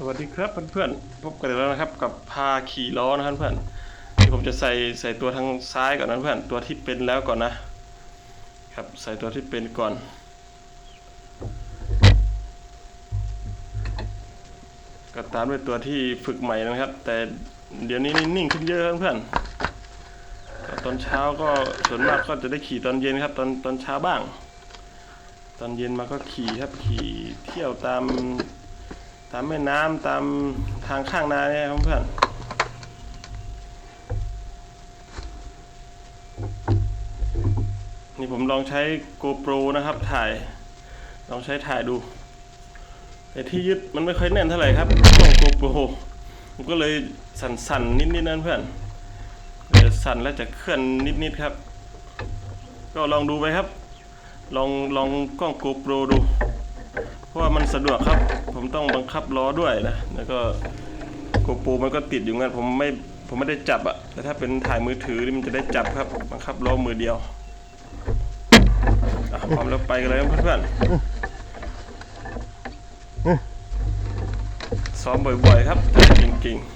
สวัสดีครับเพื่อนๆพบกันอีกแล้วนะครับกับพาขี่ล้อนะครับเพื่อนที่ผมจะใส่ใส่ตัวทางซ้ายก่อนนะเพื่อนตัวที่เป็นแล้วก่อนนะครับใส่ตัวที่เป็นก่อน ก็ตามด้วยตัวที่ฝึกใหม่นะครับ แต่เดี๋ยวนี้นิ่งขึ้นเยอะเพื่อนตอนเช้าก็ส่วนมากก็จะได้ขี่ตอนเย็นครับ ตอนตอนเช้าบ้าง ตอนเย็นมาก็ขี่ครับขี่เที่ยวตาม ตามแม่น้ำตามทางข้างนาเนี่ยครับเพื่อนนี่ผมลองใช้ GoPro นะครับถ่าย ลองใช้ถ่ายดู แต่ที่ยึดมันไม่ค่อยแน่นเท่าไหร่ครับกล้อง GoPro ผมก็เลยสั่นๆ นิดๆนั่นเพื่อนเดี๋ยวสั่นแล้วจะเคลื่อนนิดๆครับ ก็ลองดูไปครับ ลองลองกล้อง GoPro ดู ราะว่ามันสะดวกครับ ผมต้องบังคับล้อด้วยนะ แล้วก็โกโปรมันก็ติดอยู่งั้นผมไม่ผมไม่ได้จับอะแต่ถ้าเป็นถ่ายมือถือนี่มันจะได้จับครับบังคับล้อมือเดียวอะพร้อมแล้วไปกันเลยเพื่อนๆซ้อมบ่อยๆครับแต่เก่งๆ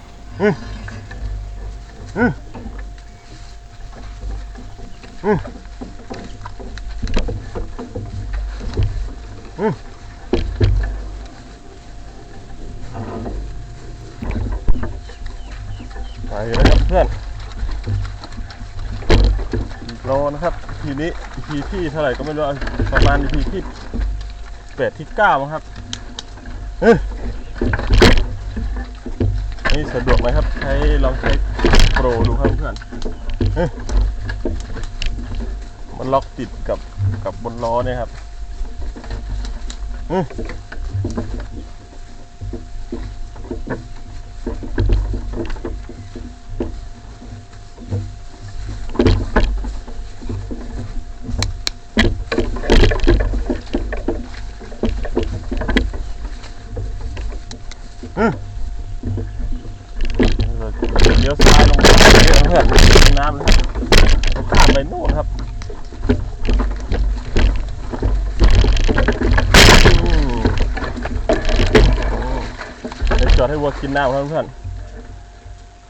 ไปแล้วครับเพื่อนอีกโลนะครับทีนี้ทีที่เท่าไหร่ก็ไม่รู้ประมาณทีที่แปดที่เก้ามั้งครับเอ้ยนี่สะดวกไหมครับ ใช้ลองใช้โปรดูครับเพื่อนมันล็อกติดกับกับบนล้อเนี่ยครับเอ้ย เลี้ยวซ้ายลงไปเรื่อยๆเพื่อนน้ำนะครับเราข้ามไปนู่นครับอืมเดี๋ยวจ อดให้วัวกินน้ำครับเพื่อน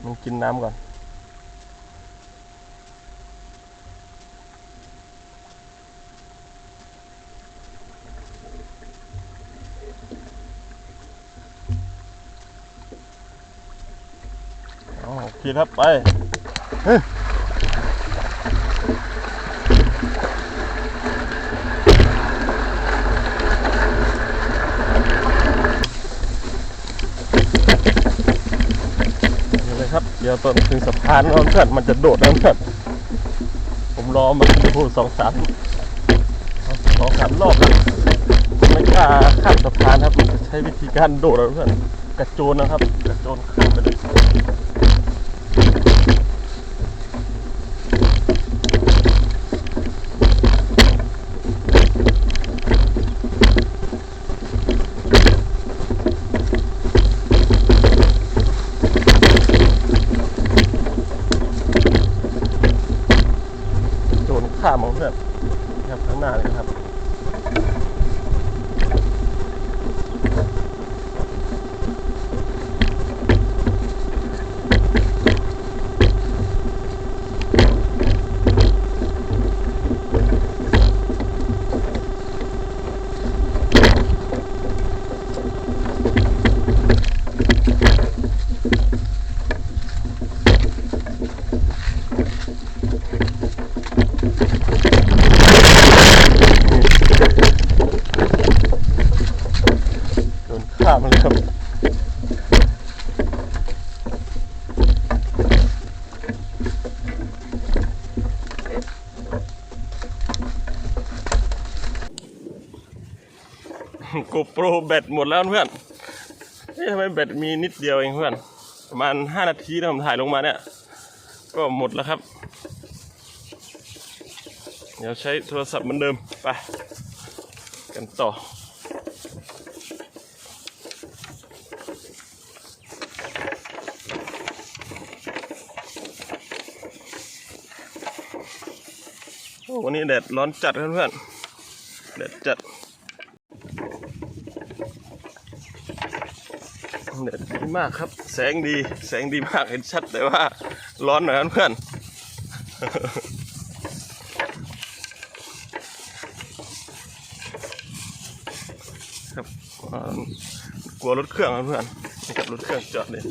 มันกินน้ำก่อนอ๋อโอเคครับไปเฮ้ยเดี๋ยว เดี๋ยวตอนถึงสะพานน้องเพื่อนมันจะโดดแล้วเพื่อนผมรอมาดูสองสามสองสามรอบเลยไม่กล้าข้ามสะพานครับมันจะใช้วิธีการโดดนะเพื่อนกระโจนนะครับ กระโจนขึ้นไปเลย ข้ามของเพื่อนครับข้างหน้าเลยครับ โกโปรแบตหมดแล้วเพื่อนเฮ้ยทำไมแบตมีนิดเดียวเองเพื่อนประมาณ5นาทีที่ผมถ่ายลงมาเนี่ย ก็หมดแล้วครับ เดี๋ยวใช้โทรศัพท์เหมือนเดิม ไป กันต่อวันนี้แดดร้อนจัดเพื่อนๆแดดจัด เด็ดดีมากครับ แสงดี แสงดีมากเห็นชัดแต่ว่า ร้อนหน่อยนะเพื่อนครับกลัวรถเครื่องนะเพื่อนนี่กับรถเครื่องจอดเลย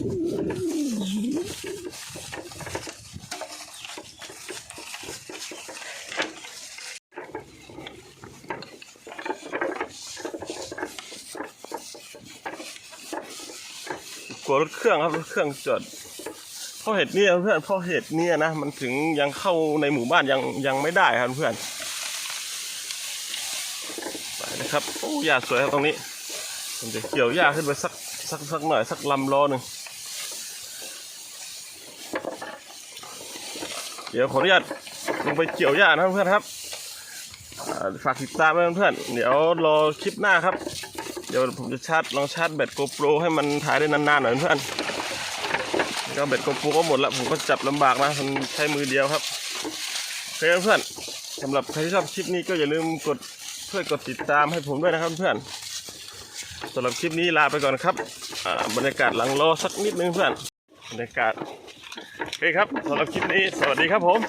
ลัวรถเครื่องครับรถเครื่องจอดเพราะเหตุเนี้เพื่อนเพราะเหตุเนี้นะมันถึงยังเข้าในหมู่บ้านยังยังไม่ได้ครับเพื่อนไปนะครับโอ้หญ้าสวยครับตรงนี้ผมจะเกี่ยวหญ้าขึ้นไปสักสักสักหน่อยสักลำล้อหนึ่งเดี๋ยวขออนุญาตลงไปเกี่ยวหญ้านะเพื่อนครับฝากติดตามด้วยเพื่อนเดี๋ยวรอคลิปหน้าครับ เดี๋ยวผมจะชาร์จลองชาร์จแบตโกโปรให้มันถ่ายได้นานๆหน่อยเพื่อนก็แบตโกโปรก็หมดแล้วผมก็จับลำบากนะมันใช้มือเดียวครับโอเคเพื่อนสำหรับใครที่ชอบคลิปนี้ก็อย่าลืมกดช่วยกดติดตามให้ผมด้วยนะครับเพื่อนสำหรับคลิปนี้ลาไปก่อนครับบรรยากาศหลังรอสักนิดนึงเพื่อนบรรยากาศโอเคครับสำหรับคลิปนี้สวัสดีครับผม